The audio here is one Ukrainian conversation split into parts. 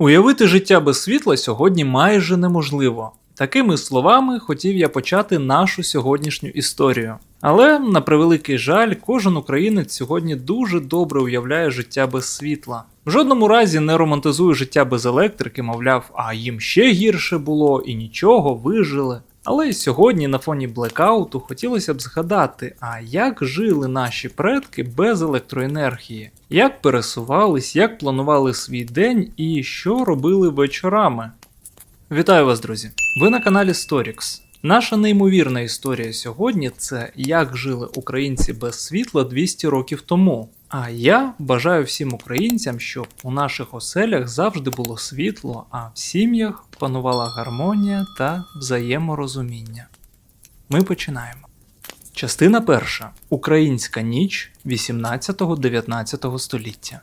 Уявити життя без світла сьогодні майже неможливо. Такими словами хотів я почати нашу сьогоднішню історію. Але, на превеликий жаль, кожен українець сьогодні дуже добре уявляє життя без світла. В жодному разі не романтизую життя без електрики, мовляв, а їм ще гірше було і нічого, вижили. Але й сьогодні на фоні блекауту хотілося б згадати, а як жили наші предки без електроенергії, як пересувались, як планували свій день і що робили вечорами. Вітаю вас, друзі! Ви на каналі Storix. Наша неймовірна історія сьогодні це як жили українці без світла 200 років тому. А я бажаю всім українцям, щоб у наших оселях завжди було світло, а в сім'ях панувала гармонія та взаєморозуміння. Ми починаємо. Частина перша. Українська ніч 18-19 століття.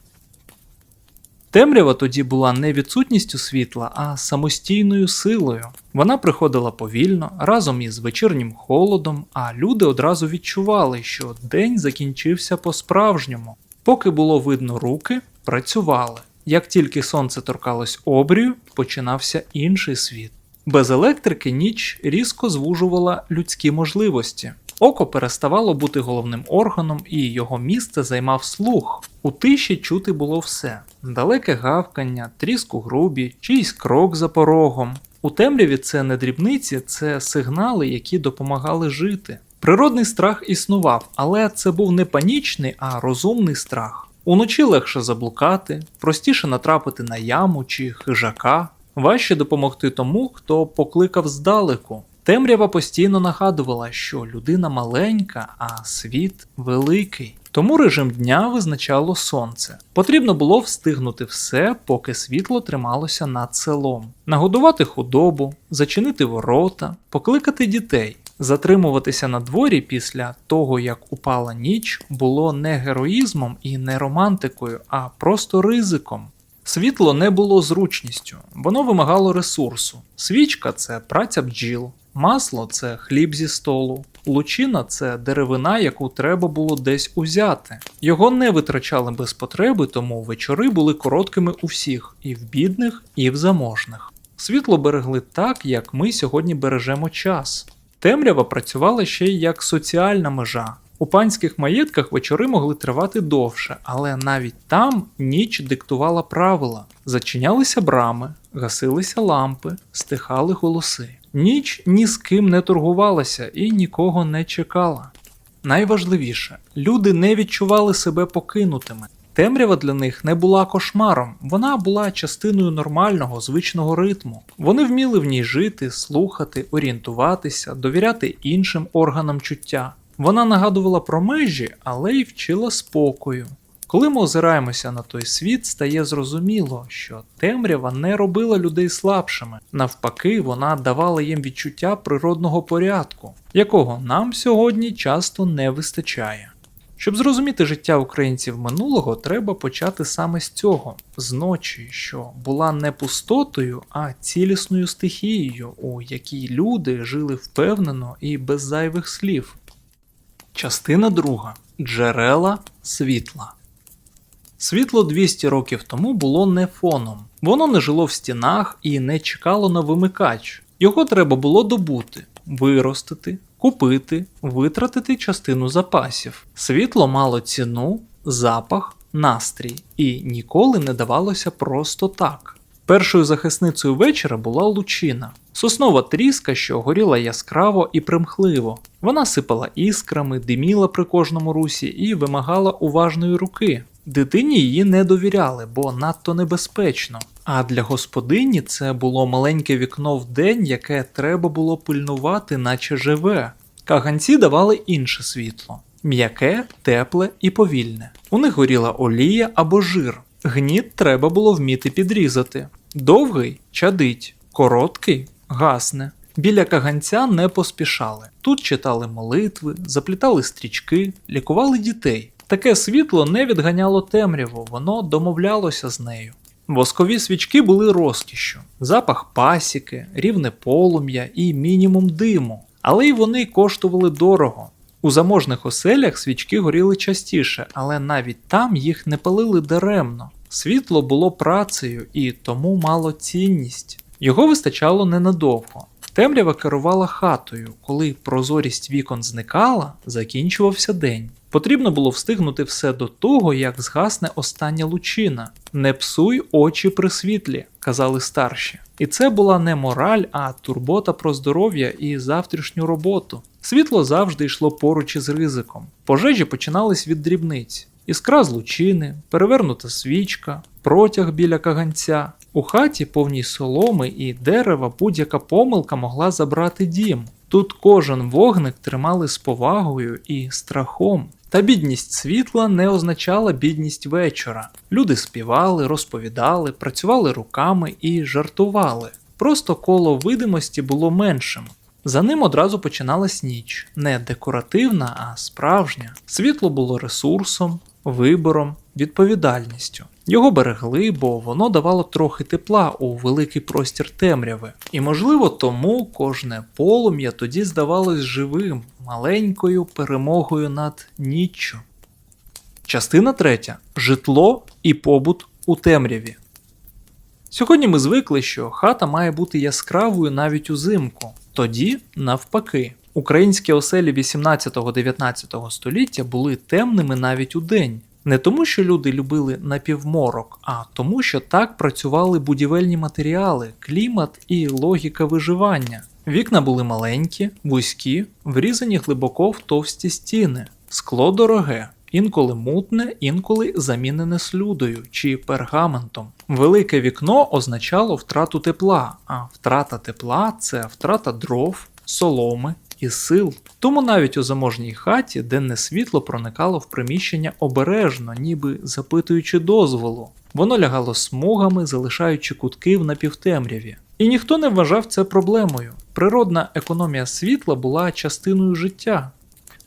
Темрява тоді була не відсутністю світла, а самостійною силою. Вона приходила повільно, разом із вечірнім холодом, а люди одразу відчували, що день закінчився по-справжньому. Поки було видно руки, працювали. Як тільки сонце торкалось обрію, починався інший світ. Без електрики ніч різко звужувала людські можливості. Око переставало бути головним органом, і його місце займав слух. У тиші чути було все: далеке гавкання, тріск у грубі, чийсь крок за порогом. У темряві це не дрібниці, це сигнали, які допомагали жити. Природний страх існував, але це був не панічний, а розумний страх. Уночі легше заблукати, простіше натрапити на яму чи хижака, важче допомогти тому, хто покликав здалеку. Темрява постійно нагадувала, що людина маленька, а світ великий. Тому режим дня визначало сонце. Потрібно було встигнути все, поки світло трималося над селом, нагодувати худобу, зачинити ворота, покликати дітей. Затримуватися на дворі після того, як упала ніч, було не героїзмом і не романтикою, а просто ризиком. Світло не було зручністю, воно вимагало ресурсу. Свічка це праця бджіл, масло це хліб зі столу, лучина це деревина, яку треба було десь узяти. Його не витрачали без потреби, тому вечори були короткими у всіх, і в бідних, і в заможних. Світло берегли так, як ми сьогодні бережемо час. Темрява працювала ще й як соціальна межа. У панських маєтках вечори могли тривати довше, але навіть там ніч диктувала правила. Зачинялися брами, гасилися лампи, стихали голоси. Ніч ні з ким не торгувалася і нікого не чекала. Найважливіше, люди не відчували себе покинутими. Темрява для них не була кошмаром, вона була частиною нормального, звичного ритму. Вони вміли в ній жити, слухати, орієнтуватися, довіряти іншим органам чуття. Вона нагадувала про межі, але й вчила спокою. Коли ми озираємося на той світ, стає зрозуміло, що темрява не робила людей слабшими, навпаки, вона давала їм відчуття природного порядку, якого нам сьогодні часто не вистачає. Щоб зрозуміти життя українців минулого, треба почати саме з цього, з ночі, що була не пустотою, а цілісною стихією, у якій люди жили впевнено і без зайвих слів. Частина друга. Джерела світла. Світло 200 років тому було не фоном. Воно не жило в стінах і не чекало на вимикач. Його треба було добути, виростити, купити, витратити частину запасів. Світло мало ціну, запах, настрій і ніколи не давалося просто так. Першою захисницею вечора була лучина, соснова тріска, що горіла яскраво і примхливо. Вона сипала іскрами, диміла при кожному русі і вимагала уважної руки. Дитині її не довіряли, бо надто небезпечно. А для господині це було маленьке вікно в день, яке треба було пильнувати, наче живе. Каганці давали інше світло м'яке, тепле і повільне. У них горіла олія або жир. Гніт треба було вміти підрізати. Довгий чадить, короткий гасне. Біля каганця не поспішали. Тут читали молитви, заплітали стрічки, лікували дітей. Таке світло не відганяло темряву, воно домовлялося з нею. Воскові свічки були розкішшю, запах пасіки, рівне полум'я і мінімум диму, але й вони коштували дорого. У заможних оселях свічки горіли частіше, але навіть там їх не палили даремно. Світло було працею і тому мало цінність. Його вистачало ненадовго. Темрява керувала хатою. Коли прозорість вікон зникала, закінчувався день. Потрібно було встигнути все до того, як згасне остання лучина. Не псуй очі при світлі, казали старші. І це була не мораль, а турбота про здоров'я і завтрашню роботу. Світло завжди йшло поруч із ризиком. Пожежі починались від дрібниць. Іскра з лучини, перевернута свічка, протяг біля каганця. У хаті, повній соломи і дерева, будь-яка помилка могла забрати дім. Тут кожен вогник тримали з повагою і страхом. Та бідність світла не означала бідність вечора. Люди співали, розповідали, працювали руками і жартували. Просто коло видимості було меншим. За ним одразу починалась ніч, не декоративна, а справжня. Світло було ресурсом, вибором, відповідальністю. Його берегли, бо воно давало трохи тепла у великий простір темряви. І можливо тому кожне полум'я тоді здавалось живим, маленькою перемогою над ніччю. Частина третя. Житло і побут у темряві. Сьогодні ми звикли, що хата має бути яскравою навіть узимку. Тоді, навпаки, українські оселі 18-19 століття були темними навіть у день. Не тому, що люди любили напівморок, а тому, що так працювали будівельні матеріали, клімат і логіка виживання. Вікна були маленькі, вузькі, врізані глибоко в товсті стіни, скло дороге, інколи мутне, інколи замінене слюдою чи пергаментом. Велике вікно означало втрату тепла, а втрата тепла це втрата дров, соломи і сил. Тому навіть у заможній хаті денне світло проникало в приміщення обережно, ніби запитуючи дозволу. Воно лягало смугами, залишаючи кутки в напівтемряві. І ніхто не вважав це проблемою. Природна економія світла була частиною життя.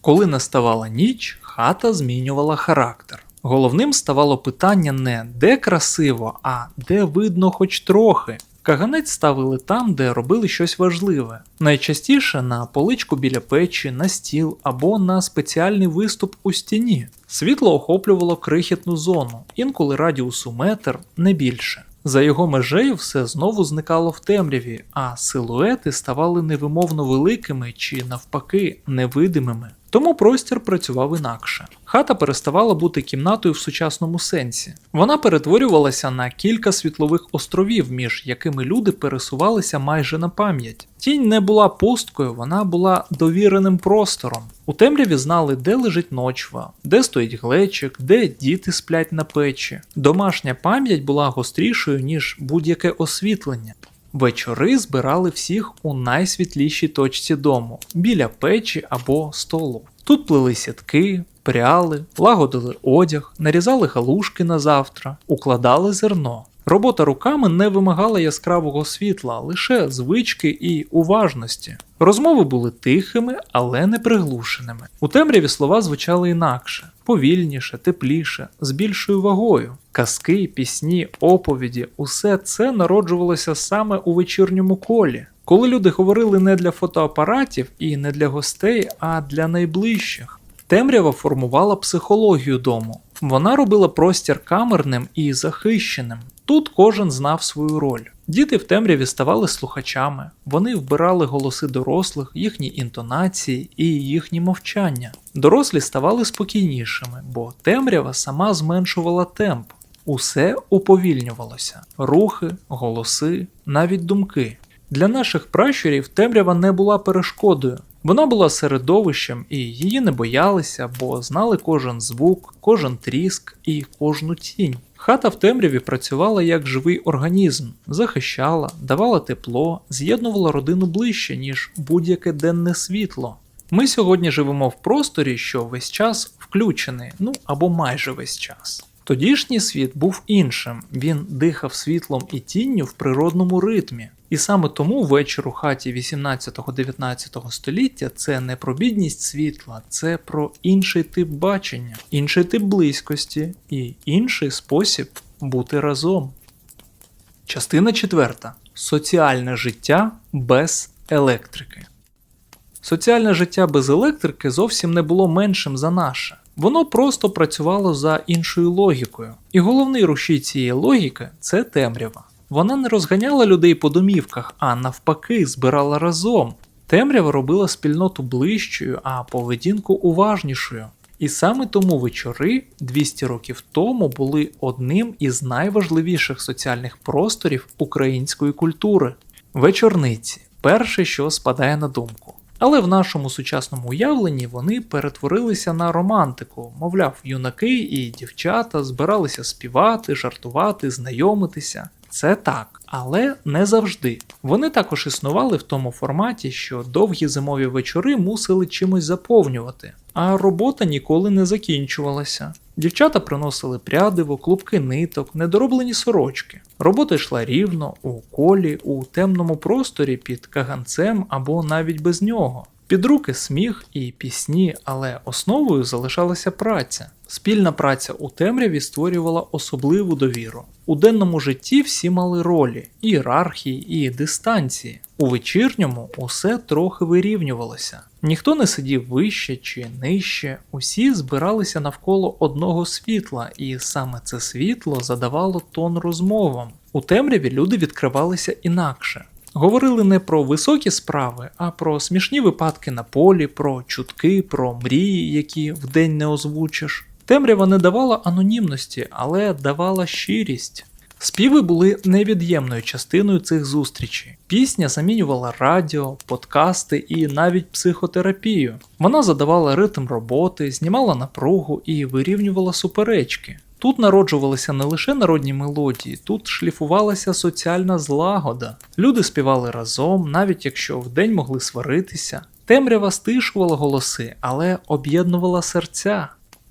Коли наставала ніч, хата змінювала характер. Головним ставало питання не де красиво, а де видно хоч трохи. Каганець ставили там, де робили щось важливе. Найчастіше на поличку біля печі, на стіл або на спеціальний виступ у стіні. Світло охоплювало крихітну зону, інколи радіусу метр, не більше. За його межею все знову зникало в темряві, а силуети ставали невимовно великими чи навпаки невидимими. Тому простір працював інакше. Хата переставала бути кімнатою в сучасному сенсі. Вона перетворювалася на кілька світлових островів, між якими люди пересувалися майже на пам'ять. Тінь не була пусткою, вона була довіреним простором. У темряві знали, де лежить ночва, де стоїть глечик, де діти сплять на печі. Домашня пам'ять була гострішою, ніж будь-яке освітлення. Вечори збирали всіх у найсвітлішій точці дому, біля печі або столу. Тут плели сітки, пряли, лагодили одяг, нарізали галушки на завтра, укладали зерно. Робота руками не вимагала яскравого світла, лише звички і уважності. Розмови були тихими, але не приглушеними. У темряві слова звучали інакше, повільніше, тепліше, з більшою вагою. Казки, пісні, оповіді усе це народжувалося саме у вечірньому колі. Коли люди говорили не для фотоапаратів і не для гостей, а для найближчих. Темрява формувала психологію дому. Вона робила простір камерним і захищеним. Тут кожен знав свою роль. Діти в темряві ставали слухачами, вони вбирали голоси дорослих, їхні інтонації і їхні мовчання. Дорослі ставали спокійнішими, бо темрява сама зменшувала темп. Усе уповільнювалося: рухи, голоси, навіть думки. Для наших пращурів темрява не була перешкодою. Вона була середовищем і її не боялися, бо знали кожен звук, кожен тріск і кожну тінь. Хата в темряві працювала як живий організм, захищала, давала тепло, з'єднувала родину ближче, ніж будь-яке денне світло. Ми сьогодні живемо в просторі, що весь час включений, ну або майже весь час. Тодішній світ був іншим, він дихав світлом і тінню в природному ритмі. І саме тому вечір у хаті 18-19 століття це не про бідність світла, це про інший тип бачення, інший тип близькості і інший спосіб бути разом. Частина 4. Соціальне життя без електрики. Соціальне життя без електрики зовсім не було меншим за наше. Воно просто працювало за іншою логікою. І головний рушій цієї логіки це темрява. Вона не розганяла людей по домівках, а навпаки, збирала разом. Темрява робила спільноту ближчою, а поведінку уважнішою. І саме тому вечори 200 років тому були одним із найважливіших соціальних просторів української культури. Вечорниці перше, що спадає на думку. Але в нашому сучасному уявленні вони перетворилися на романтику, мовляв, юнаки і дівчата збиралися співати, жартувати, знайомитися. Це так, але не завжди. Вони також існували в тому форматі, що довгі зимові вечори мусили чимось заповнювати, а робота ніколи не закінчувалася. Дівчата приносили прядиво, клубки ниток, недороблені сорочки. Робота йшла рівно, у колі, у темному просторі під каганцем або навіть без нього. Під руки сміх і пісні, але основою залишалася праця. Спільна праця у темряві створювала особливу довіру. У денному житті всі мали ролі, ієрархії і дистанції. У вечірньому усе трохи вирівнювалося. Ніхто не сидів вище чи нижче, усі збиралися навколо одного світла, і саме це світло задавало тон розмовам. У темряві люди відкривалися інакше. Говорили не про високі справи, а про смішні випадки на полі, про чутки, про мрії, які вдень не озвучиш. Темрява не давала анонімності, але давала щирість. Співи були невід'ємною частиною цих зустрічей. Пісня замінювала радіо, подкасти і навіть психотерапію. Вона задавала ритм роботи, знімала напругу і вирівнювала суперечки. Тут народжувалися не лише народні мелодії, тут шліфувалася соціальна злагода. Люди співали разом, навіть якщо вдень могли сваритися. Темрява стишувала голоси, але об'єднувала серця.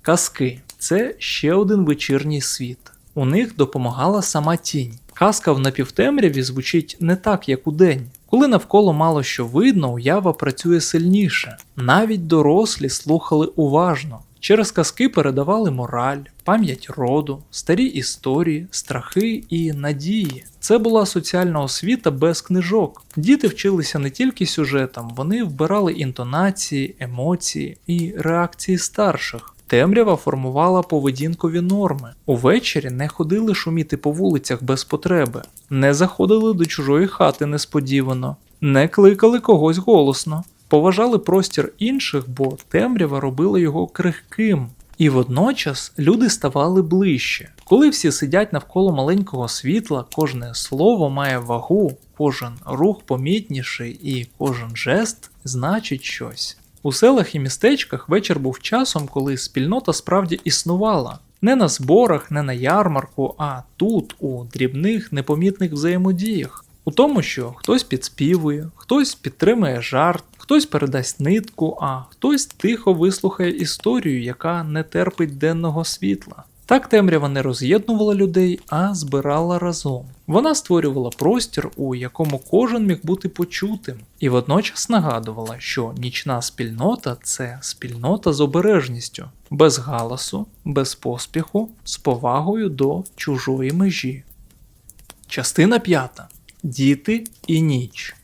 Казки це ще один вечірній світ. У них допомагала сама тінь. Казка в напівтемряві звучить не так, як у день. Коли навколо мало що видно, уява працює сильніше. Навіть дорослі слухали уважно. Через казки передавали мораль, пам'ять роду, старі історії, страхи і надії. Це була соціальна освіта без книжок. Діти вчилися не тільки сюжетам, вони вбирали інтонації, емоції і реакції старших. Темрява формувала поведінкові норми. Увечері не ходили шуміти по вулицях без потреби, не заходили до чужої хати несподівано, не кликали когось голосно, поважали простір інших, бо темрява робила його крихким. І водночас люди ставали ближче. Коли всі сидять навколо маленького світла, кожне слово має вагу, кожен рух помітніший і кожен жест значить щось. У селах і містечках вечір був часом, коли спільнота справді існувала. Не на зборах, не на ярмарку, а тут, у дрібних непомітних взаємодіях. У тому, що хтось підспівує, хтось підтримує жарт, хтось передасть нитку, а хтось тихо вислухає історію, яка не терпить денного світла. Так темрява не роз'єднувала людей, а збирала разом. Вона створювала простір, у якому кожен міг бути почутим, і водночас нагадувала, що нічна спільнота це спільнота з обережністю, без галасу, без поспіху, з повагою до чужої межі. Частина п'ята. Діти і ніч.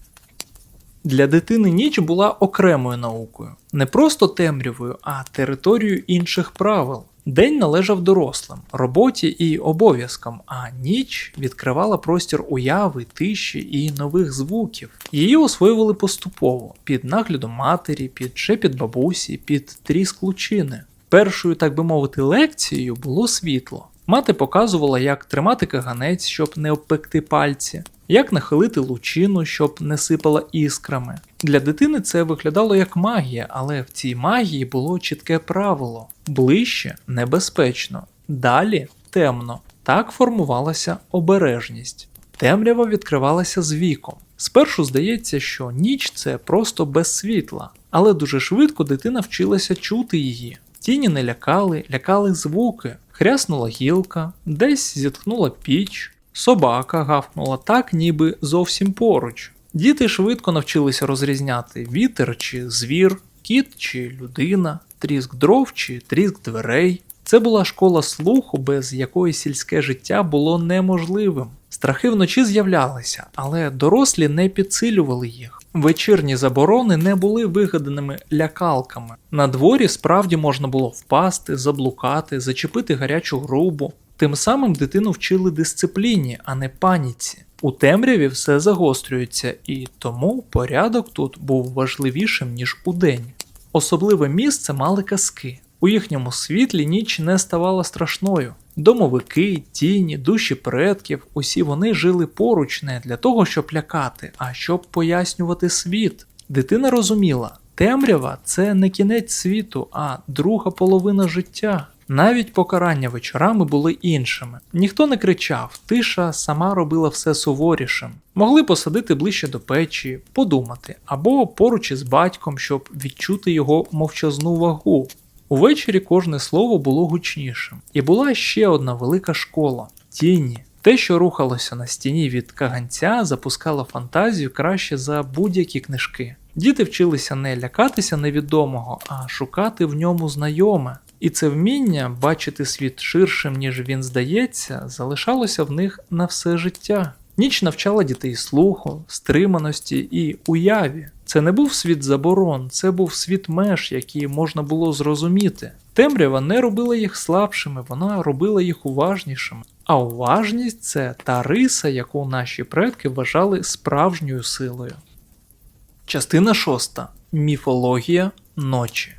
Для дитини ніч була окремою наукою, не просто темрявою, а територією інших правил. День належав дорослим, роботі і обов'язкам, а ніч відкривала простір уяви, тиші і нових звуків. Її освоювали поступово під наглядом матері, під шепіт бабусі, під тріск лучини. Першою, так би мовити, лекцією було світло. Мати показувала, як тримати каганець, щоб не обпекти пальці, як нахилити лучину, щоб не сипала іскрами. Для дитини це виглядало як магія, але в цій магії було чітке правило: ближче небезпечно, далі темно. Так формувалася обережність. Темрява відкривалася з віком. Спершу здається, що ніч це просто без світла, але дуже швидко дитина вчилася чути її. Тіні не лякали, лякали звуки. Хряснула гілка, десь зітхнула піч, собака гавкнула так, ніби зовсім поруч. Діти швидко навчилися розрізняти вітер чи звір, кіт чи людина, тріск дров чи тріск дверей. Це була школа слуху, без якої сільське життя було неможливим. Страхи вночі з'являлися, але дорослі не підсилювали їх. Вечірні заборони не були вигаданими лякалками. На дворі справді можна було впасти, заблукати, зачепити гарячу грубу. Тим самим дитину вчили дисципліні, а не паніці. У темряві все загострюється, і тому порядок тут був важливішим, ніж удень. Особливе місце мали казки. У їхньому світлі ніч не ставала страшною. Домовики, тіні, душі предків, усі вони жили поруч не для того, щоб лякати, а щоб пояснювати світ. Дитина розуміла, темрява це не кінець світу, а друга половина життя. Навіть покарання вечорами були іншими. Ніхто не кричав, тиша сама робила все суворішим. Могли посадити ближче до печі, подумати, або поруч із батьком, щоб відчути його мовчазну вагу. Увечері кожне слово було гучнішим. І була ще одна велика школа тіні. Те, що рухалося на стіні від каганця, запускало фантазію краще за будь-які книжки. Діти вчилися не лякатися невідомого, а шукати в ньому знайоме. І це вміння бачити світ ширшим, ніж він здається, залишалося в них на все життя. Ніч навчала дітей слуху, стриманості і уяві. Це не був світ заборон, це був світ меж, які можна було зрозуміти. Темрява не робила їх слабшими, вона робила їх уважнішими. А уважність це та риса, яку наші предки вважали справжньою силою. Частина шоста. Міфологія ночі.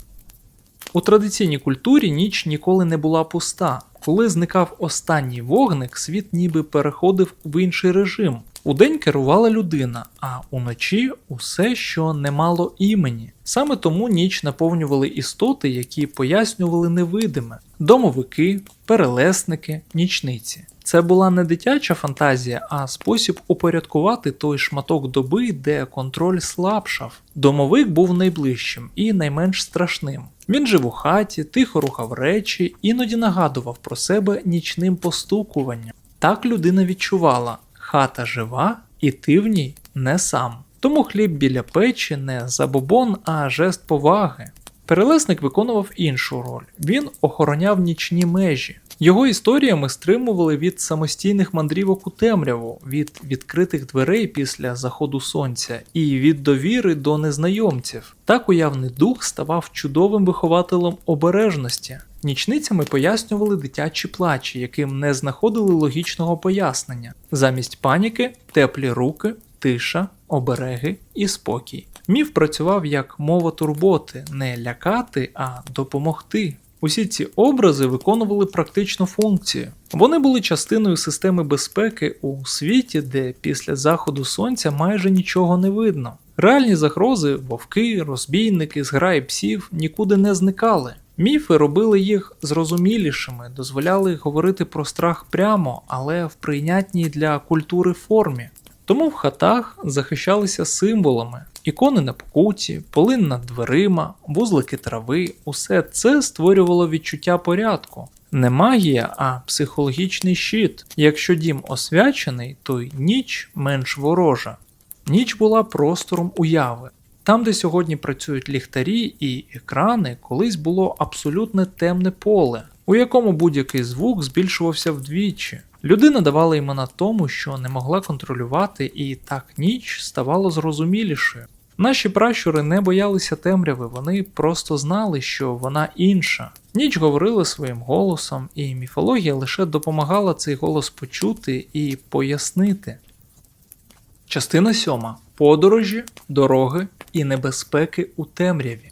У традиційній культурі ніч ніколи не була пуста. Коли зникав останній вогник, світ ніби переходив в інший режим. Удень керувала людина, а уночі усе, що не мало імені. Саме тому ніч наповнювали істоти, які пояснювали невидиме: домовики, перелесники, нічниці. Це була не дитяча фантазія, а спосіб упорядкувати той шматок доби, де контроль слабшав. Домовик був найближчим і найменш страшним. Він жив у хаті, тихо рухав речі, іноді нагадував про себе нічним постукуванням. Так людина відчувала, хата жива, і ти в ній не сам. Тому хліб біля печі не забобон, а жест поваги. Перелесник виконував іншу роль. Він охороняв нічні межі. Його історіями стримували від самостійних мандрівок у темряву, від відкритих дверей після заходу сонця і від довіри до незнайомців. Так уявний дух ставав чудовим вихователем обережності. Нічницями пояснювали дитячі плачі, яким не знаходили логічного пояснення. Замість паніки теплі руки, тиша, обереги і спокій. Міф працював як мова турботи, не лякати, а допомогти. Усі ці образи виконували практичну функцію. Вони були частиною системи безпеки у світі, де після заходу сонця майже нічого не видно. Реальні загрози, вовки, розбійники, зграї псів нікуди не зникали. Міфи робили їх зрозумілішими, дозволяли говорити про страх прямо, але в прийнятній для культури формі. Тому в хатах захищалися символами, ікони на покуті, полин над дверима, вузлики трави, усе це створювало відчуття порядку. Не магія, а психологічний щит. Якщо дім освячений, то й ніч менш ворожа. Ніч була простором уяви. Там, де сьогодні працюють ліхтарі і екрани, колись було абсолютне темне поле, у якому будь-який звук збільшувався вдвічі. Людина давала імена тому, що не могла контролювати, і так ніч ставала зрозумілішою. Наші пращури не боялися темряви, вони просто знали, що вона інша. Ніч говорила своїм голосом, і міфологія лише допомагала цей голос почути і пояснити. Частина сьома. Подорожі, дороги і небезпеки у темряві.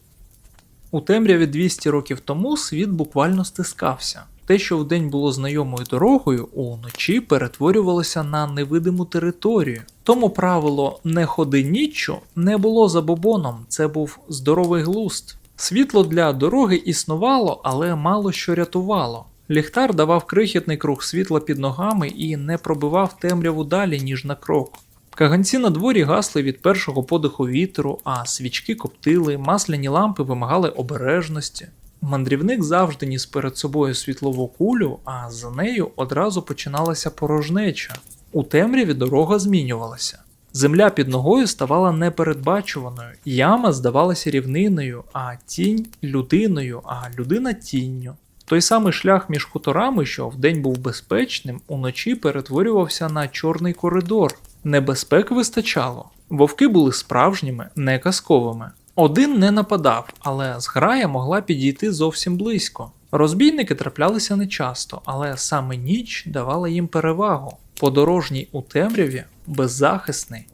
У темряві 200 років тому світ буквально стискався. Те, що вдень було знайомою дорогою, уночі перетворювалося на невидиму територію. Тому правило не ходи ніччю не було забобоном, це був здоровий глуст. Світло для дороги існувало, але мало що рятувало. Ліхтар давав крихітний круг світла під ногами і не пробивав темряву далі, ніж на крок. Каганці на дворі гасли від першого подиху вітру, а свічки коптили, масляні лампи вимагали обережності. Мандрівник завжди ніс перед собою світлову кулю, а за нею одразу починалася порожнеча. У темряві дорога змінювалася. Земля під ногою ставала непередбачуваною, яма здавалася рівниною, а тінь людиною, а людина тінню. Той самий шлях між хуторами, що вдень був безпечним, уночі перетворювався на чорний коридор. Небезпек вистачало. Вовки були справжніми, не казковими. Один не нападав, але зграя могла підійти зовсім близько. Розбійники траплялися нечасто, але саме ніч давала їм перевагу. Подорожній у темряві беззахисний.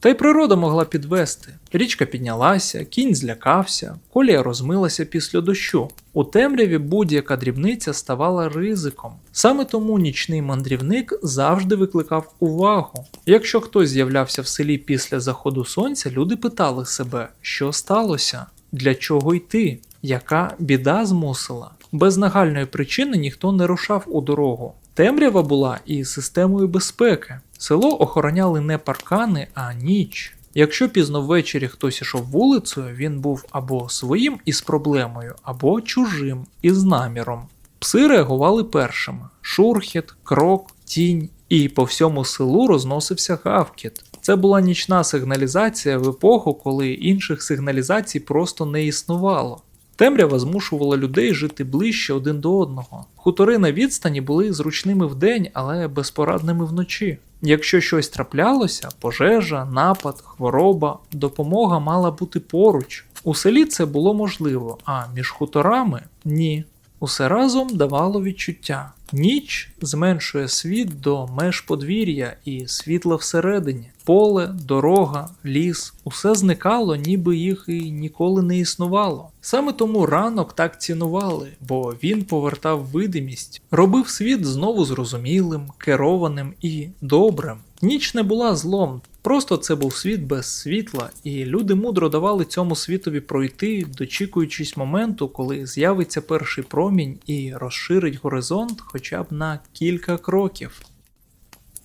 Та й природа могла підвести. Річка піднялася, кінь злякався, колія розмилася після дощу. У темряві будь-яка дрібниця ставала ризиком. Саме тому нічний мандрівник завжди викликав увагу. Якщо хтось з'являвся в селі після заходу сонця, люди питали себе, що сталося, для чого йти, яка біда змусила. Без нагальної причини ніхто не рушав у дорогу. Темрява була і системою безпеки. Село охороняли не паркани, а ніч. Якщо пізно ввечері хтось ішов вулицею, він був або своїм із проблемою, або чужим із наміром. Пси реагували першими: шурхіт, крок, тінь, і по всьому селу розносився гавкіт. Це була нічна сигналізація в епоху, коли інших сигналізацій просто не існувало. Темрява змушувала людей жити ближче один до одного. Хутори на відстані були зручними вдень, але безпорадними вночі. Якщо щось траплялося, пожежа, напад, хвороба, допомога мала бути поруч. У селі це було можливо, а між хуторами ні. Усе разом давало відчуття. Ніч зменшує світ до меж подвір'я і світла всередині. Поле, дорога, ліс усе зникало, ніби їх і ніколи не існувало. Саме тому ранок так цінували, бо він повертав видимість, робив світ знову зрозумілим, керованим і добрим. Ніч не була злом, просто це був світ без світла, і люди мудро давали цьому світові пройти, дочікуючись моменту, коли з'явиться перший промінь і розширить горизонт хоча б на кілька кроків.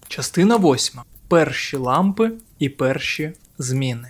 Частина 8. Перші лампи і перші зміни.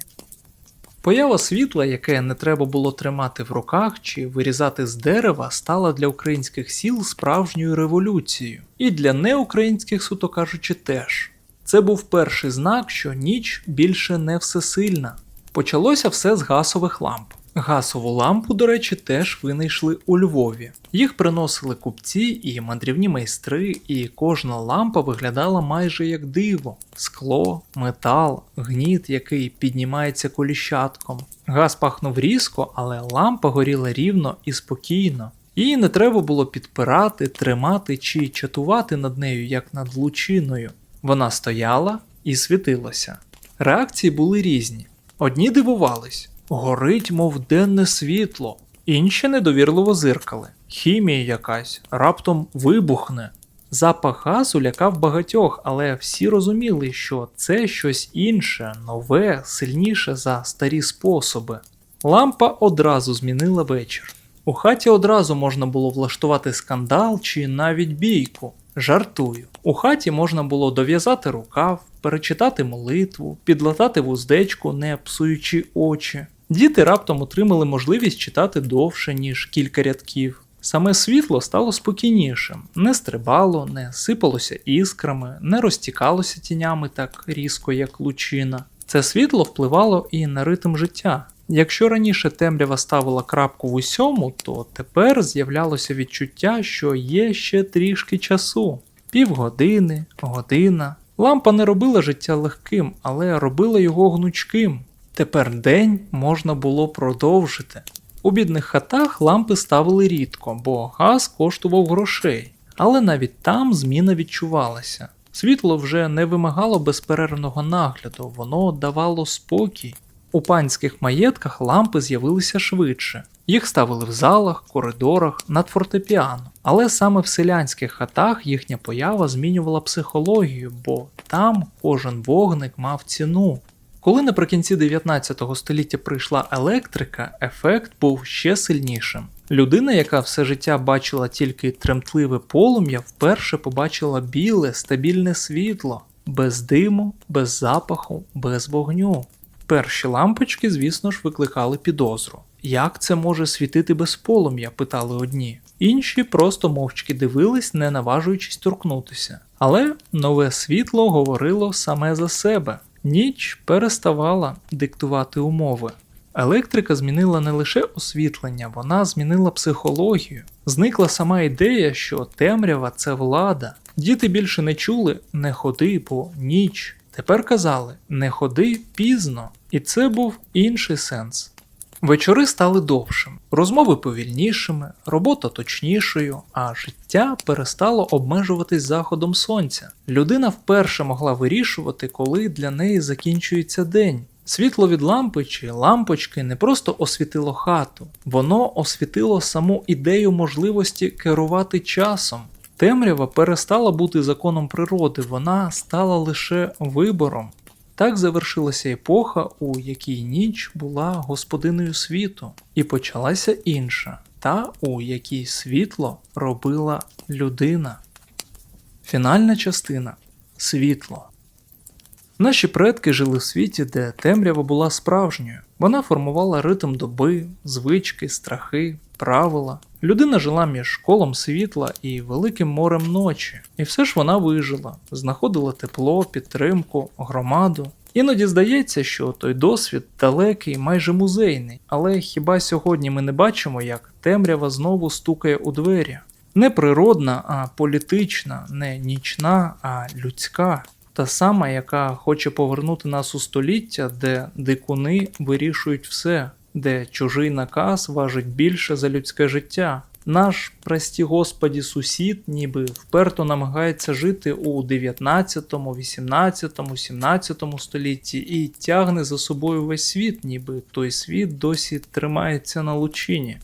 Поява світла, яке не треба було тримати в руках чи вирізати з дерева, стала для українських сіл справжньою революцією, і для неукраїнських, суто кажучи, теж. Це був перший знак, що ніч більше не всесильна. Почалося все з гасових ламп. Гасову лампу, до речі, теж винайшли у Львові. Їх приносили купці і мандрівні майстри, і кожна лампа виглядала майже як диво: скло, метал, гніт, який піднімається коліщатком. Газ пахнув різко, але лампа горіла рівно і спокійно. Її не треба було підпирати, тримати чи чатувати над нею, як над лучиною. Вона стояла і світилася. Реакції були різні. Одні дивувались, горить, мов денне світло, інші недовірливо зиркали. Хімія якась раптом вибухне. Запах газу лякав багатьох, але всі розуміли, що це щось інше, нове, сильніше за старі способи. Лампа одразу змінила вечір. У хаті одразу можна було влаштувати скандал чи навіть бійку. Жартую. У хаті можна було дов'язати рукав, перечитати молитву, підлатати вуздечку, не псуючи очі. Діти раптом отримали можливість читати довше, ніж кілька рядків. Саме світло стало спокійнішим, не стрибало, не сипалося іскрами, не розтікалося тінями так різко, як лучина. Це світло впливало і на ритм життя. Якщо раніше темрява ставила крапку в усьому, то тепер з'являлося відчуття, що є ще трішки часу півгодини, година. Лампа не робила життя легким, але робила його гнучким. Тепер день можна було продовжити. У бідних хатах лампи ставили рідко, бо газ коштував грошей, але навіть там зміна відчувалася. Світло вже не вимагало безперервного нагляду, воно давало спокій. У панських маєтках лампи з'явилися швидше. Їх ставили в залах, коридорах, над фортепіано. Але саме в селянських хатах їхня поява змінювала психологію, бо там кожен вогник мав ціну. Коли наприкінці 19 століття прийшла електрика, ефект був ще сильнішим. Людина, яка все життя бачила тільки тремтливе полум'я, вперше побачила біле, стабільне світло, без диму, без запаху, без вогню. Перші лампочки, звісно ж, викликали підозру. Як це може світити без полум'я? питали одні. Інші просто мовчки дивились, не наважуючись торкнутися. Але нове світло говорило саме за себе. Ніч переставала диктувати умови. Електрика змінила не лише освітлення, вона змінила психологію. Зникла сама ідея, що темрява це влада. Діти більше не чули не ходи, бо ніч. Тепер казали не ходи пізно, і це був інший сенс. Вечори стали довшими, розмови повільнішими, робота точнішою, а життя перестало обмежуватись заходом сонця. Людина вперше могла вирішувати, коли для неї закінчується день. Світло від лампи чи лампочки не просто освітило хату, воно освітило саму ідею можливості керувати часом. Темрява перестала бути законом природи, вона стала лише вибором. Так завершилася епоха, у якій ніч була господиною світу, і почалася інша, та у якій світло робила людина. Фінальна частина світло. Наші предки жили в світі, де темрява була справжньою. Вона формувала ритм доби, звички, страхи, правила. Людина жила між колом світла і великим морем ночі, і все ж вона вижила, знаходила тепло, підтримку, громаду. Іноді здається, що той досвід далекий, майже музейний, але хіба сьогодні ми не бачимо, як темрява знову стукає у двері? Не природна, а політична, не нічна, а людська. Та сама, яка хоче повернути нас у століття, де дикуни вирішують все, де чужий наказ важить більше за людське життя. Наш, прості господі, сусід, ніби вперто намагається жити у 19, 18, 17 столітті і тягне за собою весь світ, ніби той світ досі тримається на лучині.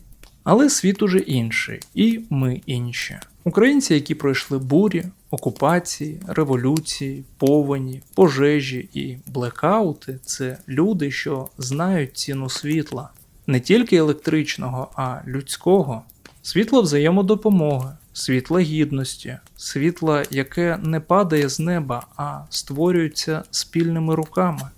Але світ уже інший, і ми інші. Українці, які пройшли бурі, окупації, революції, повені, пожежі і блекаути це люди, що знають ціну світла, не тільки електричного, а людського, світло взаємодопомоги, світла гідності, світла, яке не падає з неба, а створюється спільними руками.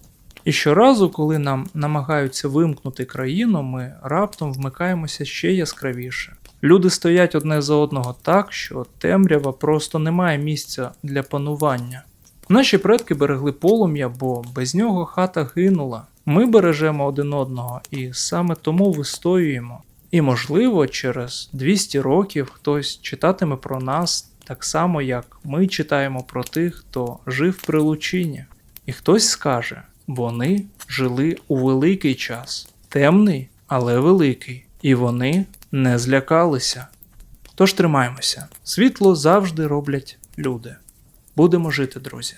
І щоразу, коли нам намагаються вимкнути країну, ми раптом вмикаємося ще яскравіше. Люди стоять одне за одного так, що темрява просто не має місця для панування. Наші предки берегли полум'я, бо без нього хата гинула. Ми бережемо один одного і саме тому вистоюємо. І, можливо, через 200 років хтось читатиме про нас так само, як ми читаємо про тих, хто жив при лучині. І хтось скаже: вони жили у великий час, темний, але великий, і вони не злякалися. Тож тримаємося. Світло завжди роблять люди. Будемо жити, друзі.